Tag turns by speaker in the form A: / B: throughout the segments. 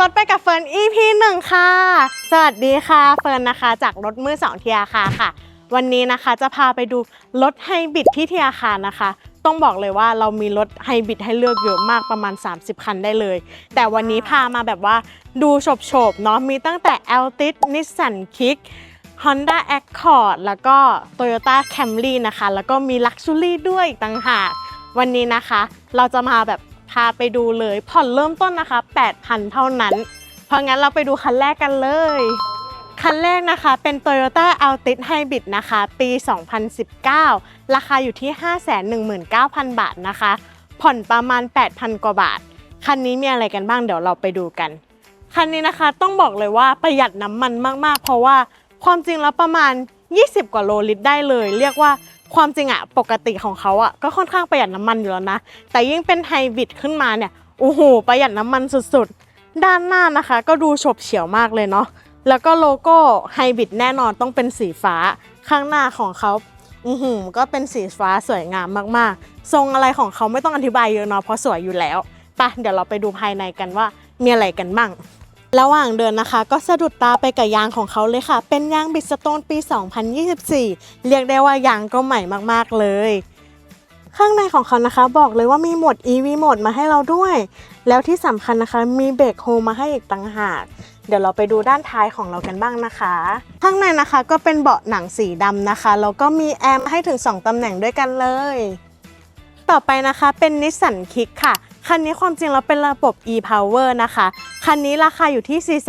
A: รถไปกับเฟิร์น EP หนึ่งค่ะ สวัสดีค่ะเฟิร์นนะคะ จากรถมือสองเทียคาค่ะ วันนี้นะคะจะพาไปดูรถไฮบริดที่เทียคานะคะ ต้องบอกเลยว่าเรามีรถไฮบริดให้เลือกเยอะมากประมาณ 30 คันได้เลย แต่วันนี้พามาแบบว่าดูโฉบๆเนาะมีตั้งแต่ Altis Nissan Kick Honda Accord แล้วก็ Toyota Camry นะคะ แล้วก็มี Luxury ด้วยอีกต่างหาก วันนี้นะคะ เราจะมาแบบ พาไปดูเลย ผ่อนเริ่มต้นนะคะ 8,000 เท่านั้น เพราะงั้นเราไปดูคันแรกกันเลย คันแรกนะคะเป็น Toyota Altis Hybrid นะคะ ปี 2019 ราคาอยู่ที่ 519,000 บาทนะคะ ผ่อนประมาณ 8,000 กว่าบาท คันนี้มีอะไรกันบ้างเดี๋ยวเราไปดูกัน คันนี้นะคะต้องบอกเลยว่าประหยัดน้ำมันมากๆ เพราะว่าความจริงแล้วประมาณ 20 กว่าโลลิตรได้เลย เรียกว่า ความจริงอะปกติของเขาอะก็ค่อนข้างประหยัดน้ำมันอยู่แล้วนะ แต่ยิ่งเป็นไฮบริดขึ้นมาเนี่ยโอ้โหประหยัดน้ำมันสุดๆ ด้านหน้านะคะ ก็ดูฉบเฉี่ยวมากเลยเนาะแล้วก็โลโก้ไฮบริดแน่นอนต้องเป็นสีฟ้าข้างหน้าของเขาอือหือก็เป็นสีฟ้าสวยงามมากๆ ทรงอะไรของเขาไม่ต้องอธิบายเยอะเนาะเพราะสวยอยู่แล้วปะเดี๋ยวเราไปดูภายในกันว่ามีอะไรกันบ้าง ระหว่างเดินนะคะ ก็สะดุดตาไปกับยางของเขาเลยค่ะ เป็นยางบิสโตนปี 2024 เรียกได้ว่ายางก็ใหม่มากๆเลย ข้างในของเขานะคะ บอกเลยว่ามีโหมด EV โหมดมาให้เราด้วย แล้วที่สำคัญนะคะ มีเบรกโฮมาให้อีกต่างหาก เดี๋ยวเราไปดูด้านท้ายของเรากันบ้างนะคะ ข้างในนะคะก็เป็นเบาะหนังสีดำนะคะ แล้วก็มีแอร์มาให้ถึง 2ตำแหน่งด้วยกันเลย ต่อไปนะคะเป็นนิสสันคิกค่ะ คันนี้ความจริงแล้วเป็นระบบ e-power นะคะ คันนี้ราคาอยู่ที่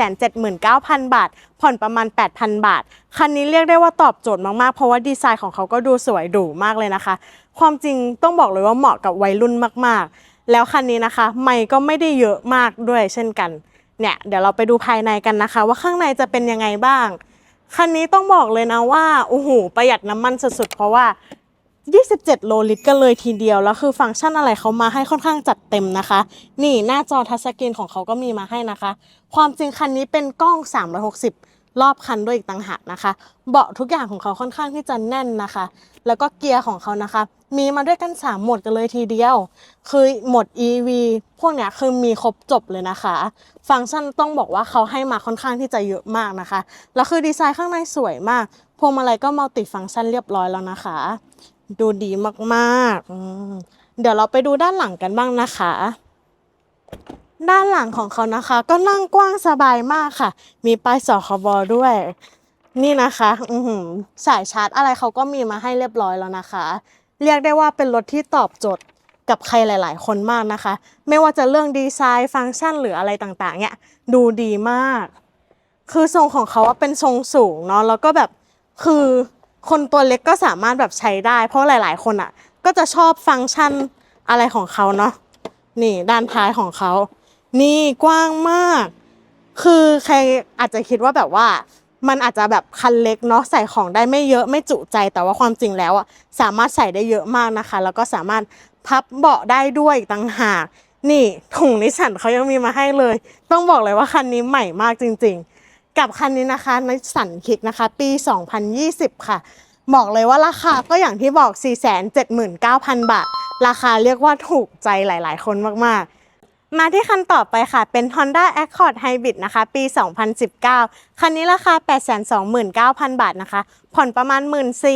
A: 479,000 บาท ผ่อนประมาณ 8,000 บาท คันนี้เรียกได้ว่าตอบโจทย์มากๆ เพราะว่าดีไซน์ของเขาก็ดูสวยหรูมากเลยนะคะ ความจริงต้องบอกเลยว่าเหมาะกับวัยรุ่นมากๆ แล้วคันนี้นะคะ ไม่ก็ไม่ได้เยอะมากด้วยเช่นกัน เนี่ยเดี๋ยวเราไปดูภายในกันนะคะ ว่าข้างในจะเป็นยังไงบ้าง คันนี้ต้องบอกเลยนะว่าโอ้โหประหยัดน้ำมันสุดๆ เพราะว่า 27 โลลิตรกันเลยทีเดียว แล้วคือฟังก์ชันอะไรเขามาให้ค่อนข้างจัดเต็มนะคะ นี่หน้าจอทัชสกรีนของเขาก็มีมาให้นะคะ ความจริงคันนี้เป็นกล้อง 360 รอบคันด้วยอีกต่างหากนะคะ เบาะทุกอย่างของเขาค่อนข้างที่จะแน่นนะคะ แล้วก็เกียร์ของเขานะคะ มีมาด้วยกัน 3 หมดกันเลยทีเดียว คือโหมด EV พวกเนี้ยคือมีครบจบเลยนะคะ ฟังก์ชันต้องบอกว่าเขาให้มาค่อนข้างที่จะเยอะมากนะคะ แล้วคือดีไซน์ข้างในสวยมากพวงมาลัยก็มัลติฟังก์ชันเรียบร้อยแล้วนะคะ ดูดีมากๆ เดี๋ยวเราไปดูด้านหลังกันบ้างนะคะ ด้านหลังของเขานะคะ ก็นั่งกว้างสบายมากค่ะ มีป้ายสคบด้วย นี่นะคะ อืสายชาร์จอะไรเขาก็มีมาให้เรียบร้อยแล้วนะคะ เรียกได้ว่าเป็นรถที่ตอบโจทย์กับใครหลาย ๆ คนมากนะคะ ไม่ว่าจะเรื่องดีไซน์ฟังก์ชันหรืออะไรต่างๆ เนี่ยดูดีมาก คือทรงของเขาว่าเป็นทรงสูงเนาะแล้วก็แบบคือ คนตัวเล็กก็สามารถแบบใช้ได้ เพราะหลาย ๆ คนอะ ก็จะชอบฟังก์ชันอะไรของเขาเนาะนี่ด้านท้ายของเขา นี่กว้างมาก คือใครอาจจะคิดว่าแบบว่า มันอาจจะแบบคันเล็กเนาะใส่ของได้ไม่เยอะไม่จุใจแต่ว่าความจริงแล้วอะสามารถใส่ได้เยอะมากนะคะ แล้วก็สามารถพับเบาะได้ด้วยต่างหาก นี่ถุงนิสสันเขายังมีมาให้เลย ต้องบอกเลยว่าคันนี้ใหม่มากจริง ๆ กับคันนี้นะคะนิสสันคิกนะคะ ปี 2020 ค่ะ บอกเลยว่าราคาก็อย่างที่บอก 479,000 บาท ราคาเรียกว่าถูกใจหลาย ๆ คนมากๆ มาที่คันต่อไปค่ะ เป็น Honda Accord Hybrid นะคะ ปี 2019 คันนี้ราคา 829,000 บาทนะคะ ผ่อนประมาณ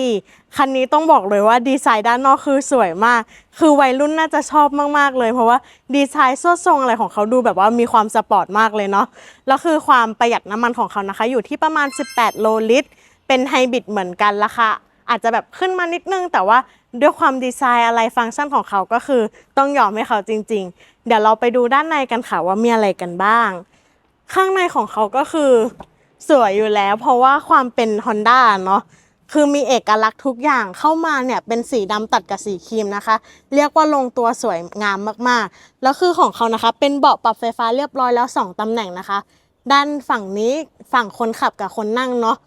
A: 14,000คันนี้ต้องบอกเลยว่าดีไซน์ด้านนอกคือสวยมาก คือวัยรุ่นน่าจะชอบมาก ๆ เลย เพราะว่าดีไซน์สวดทรงอะไรของเขาดูแบบว่ามีความสปอร์ตมากเลยเนาะ แล้วคือความประหยัดน้ำมันของเขานะคะ อยู่ที่ประมาณ 18 โลลิตร เป็นไฮบริดเหมือนกันราคา อาจจะแบบขึ้นมานิดนึง แต่ว่าด้วยความดีไซน์อะไรฟังก์ชันของเขาก็คือต้องยอมให้เขาจริง ๆ เดี๋ยวเราไปดูด้านในกันค่ะว่ามีอะไรกันบ้าง ข้างในของเขาก็คือสวยอยู่แล้ว เพราะว่าความเป็น Honda เนาะคือมีเอกลักษณ์ทุกอย่างเข้ามาเนี่ยเป็นสีดำตัดกับสีครีมนะคะ เรียกว่าลงตัวสวยงามมากๆ แล้วคือของเขานะคะเป็นเบาะปรับไฟฟ้าเรียบร้อยแล้ว 2ตำแหน่งนะคะ ด้านฝั่งนี้ฝั่งคนขับกับคนนั่งเนาะ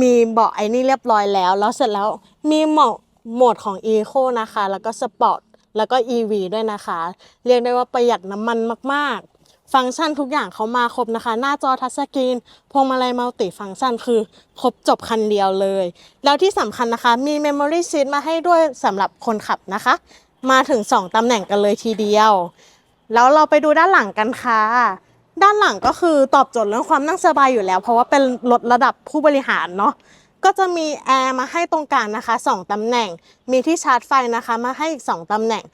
A: มีเบาะไอ้นี่เรียบร้อยแล้ว แล้วเสร็จแล้วมีโหมดโหมดของ Eco นะคะ แล้วก็ Sport แล้วก็ EV ด้วยนะคะ เรียกได้ว่าประหยัดน้ำมันมากๆ ฟังก์ชันทุกอย่างเขามาครบนะคะ หน้าจอทัชสกรีน พวงมาลัยมัลติฟังก์ชันคือครบจบคันเดียวเลย แล้วที่สำคัญนะคะ มี Memory Seat มาให้ด้วยสำหรับคนขับนะคะ มาถึง 2ตำแหน่งกันเลยทีเดียว แล้วเราไปดูด้านหลังกันค่ะ ด้านหลังก็คือตอบโจทย์เรื่องความนั่งสบายอยู่แล้ว เพราะว่าเป็นรถระดับผู้บริหารเนาะก็จะมีแอร์มาให้ตรงกลางนะคะ 2 ตำแหน่ง มีที่ชาร์จไฟนะคะมาให้อีก 2 ตำแหน่ง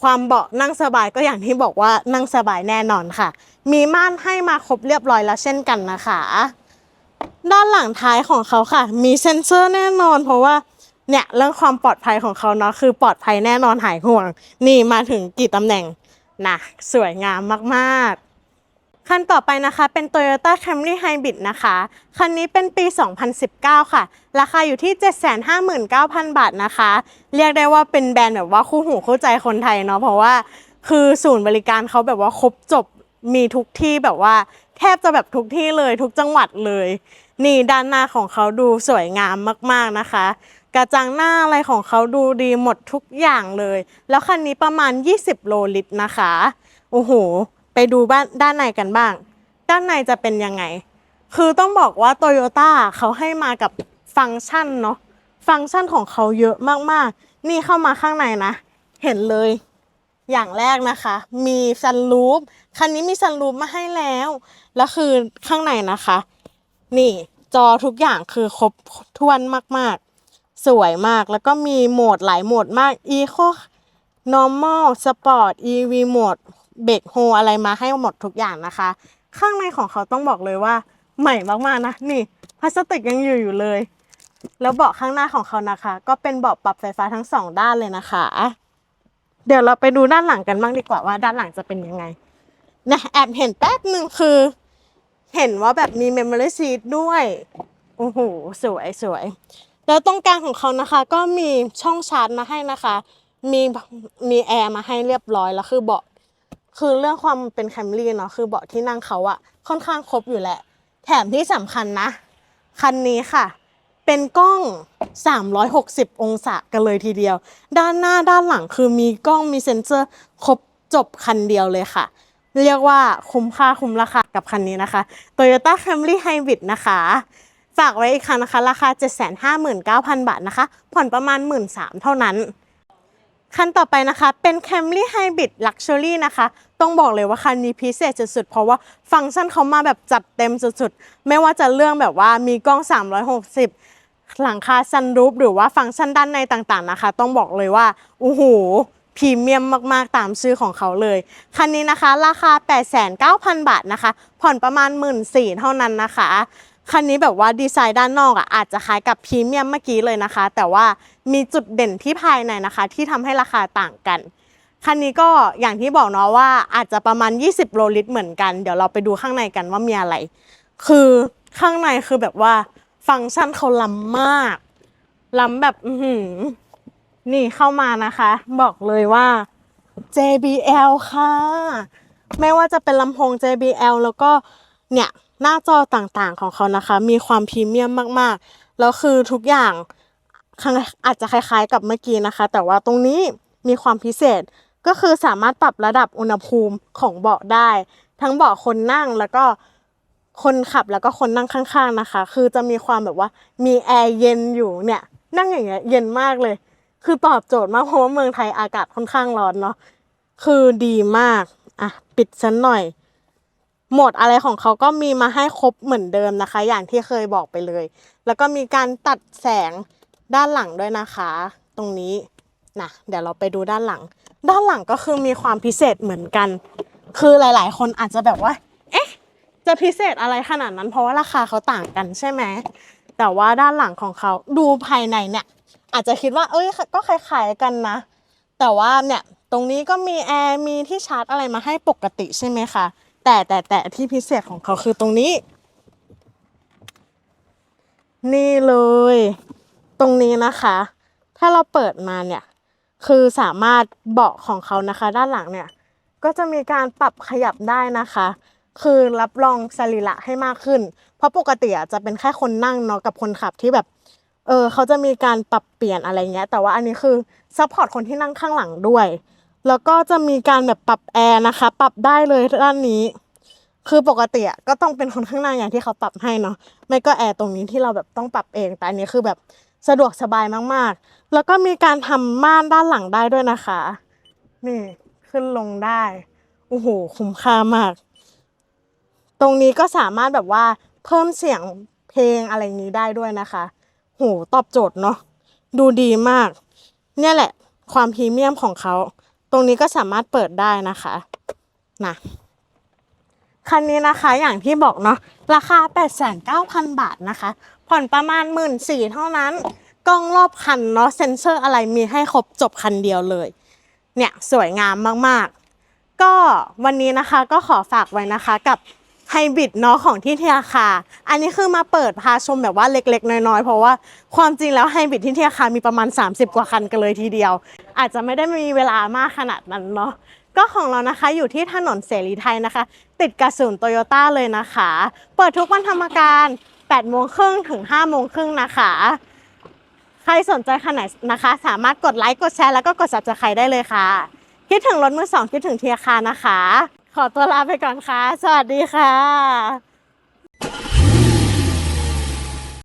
A: ความเบาะนั่งสบายก็อย่างที่บอกว่านั่งสบายแน่นอนค่ะ มีม่านให้มาครบเรียบร้อยแล้วเช่นกันนะคะ ด้านหลังท้ายของเขาค่ะ มีเซ็นเซอร์แน่นอน เพราะว่าเนี่ยเรื่องความปลอดภัยของเขาเนาะคือปลอดภัยแน่นอนหายห่วง นี่มาถึงกี่ตำแหน่งนะสวยงามมากๆ คันต่อไปนะคะเป็น Toyota Camry Hybrid นะคะ คันนี้เป็นปี 2019 ค่ะ ราคาอยู่ที่ 759,000 บาทนะคะ เรียกได้ว่าเป็นแบรนด์แบบว่าคู่หูคู่ใจคนไทยเนาะเพราะว่าคือศูนย์บริการเขาแบบว่าครบจบมีทุกที่แบบว่าแทบจะแบบทุกที่เลยทุกจังหวัดเลย นี่ด้านหน้าของเขาดูสวยงามมากๆนะคะ กระจังหน้าอะไรของเขาดูดีหมดทุกอย่างเลย แล้วคันนี้ประมาณ 20 โลลิตรนะคะโอ้โห ไปดูบ้านด้านในกันบ้าง ด้านในจะเป็นยังไง คือต้องบอกว่าโตโยต้าเขาให้มากับฟังก์ชันเนาะฟังก์ชันของเขาเยอะมากๆ นี่เข้ามาข้างในนะ เห็นเลย อย่างแรกนะคะ มีซันรูฟคันนี้มีซันรูฟมาให้แล้ว แล้วคือข้างในนะคะ นี่จอทุกอย่างคือครบถ้วนมากๆ สวยมากแล้วก็มีโหมดหลายโหมดมาก Eco Normal Sport EV โหมด เบรกโฮอะไรมาให้หมดทุกอย่างนะคะ ข้างในของเขาต้องบอกเลยว่า ใหม่มากๆนะนี่พลาสติกยังอยู่อยู่เลย แล้วเบาะข้างหน้าของเขานะคะ ก็เป็นเบาะปรับไฟฟ้าทั้งสองด้านเลยนะคะ เดี๋ยวเราไปดูด้านหลังกันบ้างดีกว่าว่าด้านหลังจะเป็นยังไงนะแอบเห็นแป๊บหนึ่งคือ เห็นว่าแบบมี memory seat ด้วยโอ้โหสวยสวยแล้วตรงกลางของเขานะคะ ก็มีช่องชาร์จมาให้นะคะ มีมีแอร์มาให้เรียบร้อยแล้วคือเบาะ คือเรื่องความเป็นแคมรี่เนาะคือเบาะที่นั่งเขาอะค่อนข้างครบอยู่แหละ แถมที่สำคัญนะ คันนี้ค่ะ เป็นกล้อง 360 องศากันเลยทีเดียว ด้านหน้าด้านหลังคือมีกล้องมีเซ็นเซอร์ครบจบคันเดียวเลยค่ะ เรียกว่าคุ้มค่าคุ้มราคากับคันนี้นะคะ Toyota Camry Hybrid นะคะฝากไว้อีกครั้งนะคะ ราคา 759,000 บาทนะคะ ผ่อนประมาณ 13,000 เท่านั้น คันต่อไปนะคะ เป็น Camry Hybrid Luxury นะคะ ต้องบอกเลยว่าคันนี้พิเศษสุดๆ เพราะว่าฟังก์ชันเขามาแบบจัดเต็มสุดๆ ไม่ว่าจะเรื่องแบบว่ามีกล้อง 360 หลังคาซันรูฟหรือว่าฟังก์ชันด้านในต่างๆนะคะ ต้องบอกเลยว่าโอ้โหพรีเมียมมากๆ ตามชื่อของเขาเลย คันนี้นะคะ ราคา 89,000 บาทนะคะ ผ่อนประมาณ 1 4ื่นเท่านั้นนะคะ คันนี้แบบว่าดีไซน์ด้านนอกอะอาจจะคล้ายกับพรีเมียมเมื่อกี้เลยนะคะ แต่ว่ามีจุดเด่นที่ภายในนะคะ ที่ทำให้ราคาต่างกัน คันนี้ก็อย่างที่บอกเนาะว่าอาจจะประมาณ 20โลลิตรเหมือนกัน เดี๋ยวเราไปดูข้างในกันว่ามีอะไร คือข้างในคือแบบว่าฟังก์ชันเขาล้ำมากล้ำแบบอืนี่เข้ามานะคะ บอกเลยว่า JBL ค่ะ ไม่ว่าจะเป็นลำโพง JBL แล้วก็เนี่ยหน้าจอต่างๆของเขานะคะ มีความพรีเมียมมากๆ แล้วคือทุกอย่างอาจจะคล้ายๆกับเมื่อกี้นะคะ แต่ว่าตรงนี้มีความพิเศษ ก็คือสามารถปรับระดับอุณหภูมิของเบาะได้ ทั้งเบาะคนนั่งแล้วก็คนขับแล้วก็คนนั่งข้างๆนะคะ คือจะมีความแบบว่ามีแอร์เย็นอยู่เนี่ยนั่งอย่างเงี้ยเย็นมากเลย คือตอบโจทย์มากเพราะว่าเมืองไทยอากาศค่อนข้างร้อนเนาะคือดีมากอะปิดสันหน่อยโหมดอะไรของเขาก็มีมาให้ครบเหมือนเดิมนะคะ อย่างที่เคยบอกไปเลย แล้วก็มีการตัดแสงด้านหลังด้วยนะคะ ตรงนี้ นะเดี๋ยวเราไปดูด้านหลัง ด้านหลังก็คือมีความพิเศษเหมือนกัน คือหลาย ๆ คนอาจจะแบบว่า เอ๊ะ จะพิเศษอะไรขนาดนั้น เพราะว่าราคาเขาต่างกันใช่ไหมแต่ว่าด้านหลังของเขาดูภายในเนี่ย อาจจะคิดว่า เอ้ยก็คล้ายๆกันนะ แต่ว่าเนี่ยตรงนี้ก็มีแอร์มีที่ชาร์จอะไรมาให้ปกติใช่ไหมคะแต่แต่แต่ที่พิเศษของเขาคือตรงนี้ นี่เลย ตรงนี้นะคะ ถ้าเราเปิดมาเนี่ย คือสามารถเบาะของเขานะคะ ด้านหลังเนี่ย ก็จะมีการปรับขยับได้นะคะ คือรับรองสรีระให้มากขึ้น เพราะปกติอะจะเป็นแค่คนนั่งเนาะกับคนขับที่แบบเออเขาจะมีการปรับเปลี่ยนอะไรเงี้ยแต่ว่าอันนี้คือซัพพอร์ตคนที่นั่งข้างหลังด้วย แล้วก็จะมีการแบบปรับแอร์นะคะ ปรับได้เลยด้านนี้ คือปกติอะก็ต้องเป็นคนข้างหน้าอย่างที่เขาปรับให้เนาะไม่ก็แอร์ตรงนี้ที่เราแบบต้องปรับเอง แต่อันนี้คือแบบ สะดวกสบายมากๆ แล้วก็มีการทำม่านด้านหลังได้ด้วยนะคะ นี่ขึ้นลงได้ โอ้โห คุ้มค่ามาก ตรงนี้ก็สามารถแบบว่าเพิ่มเสียงเพลงอะไรนี้ได้ด้วยนะคะ โห ตอบโจทย์เนาะ ดูดีมาก เนี่ยแหละ ความพรีเมียมของเขา ตรงนี้ก็สามารถเปิดได้นะคะนะคันนี้นะคะอย่างที่บอกเนาะราคา 89,000 บาทนะคะ ผ่อนประมาณ1 4ื่นเท่านั้น กล้องรอบคันเนาะเซ็นเซอร์อะไรมีให้ครบจบคันเดียวเลย เนี่ยสวยงามมากๆ ก็วันนี้นะคะก็ขอฝากไว้นะคะกับไฮบริดเนาะของที่เทียคา อันนี้คือมาเปิดพาชมแบบว่าเล็ก ๆ น้อยๆ เพราะว่าความจริงแล้วไฮบริดที่เทียคา มีประมาณ 30 กว่าคันกันเลยทีเดียว อาจจะไม่ได้มีเวลามากขนาดนั้นเนาะ ก็ของเรานะคะอยู่ที่ถนนเสรีไทยนะคะ ติดกับศูนย์โตโยต้าเลยนะคะ เปิดทุกวันธรรมการ 8โมงครึ่งถึง5โมงครึ่งนะคะ ใครสนใจขนาดนะคะ สามารถกดไลค์กดแชร์แล้วก็กด subscribe ได้เลยค่ะ คิดถึงรถมือสองคิดถึงเทียคานะคะ ขอตัวลาไปก่อนค่ะ สวัสดีค่ะ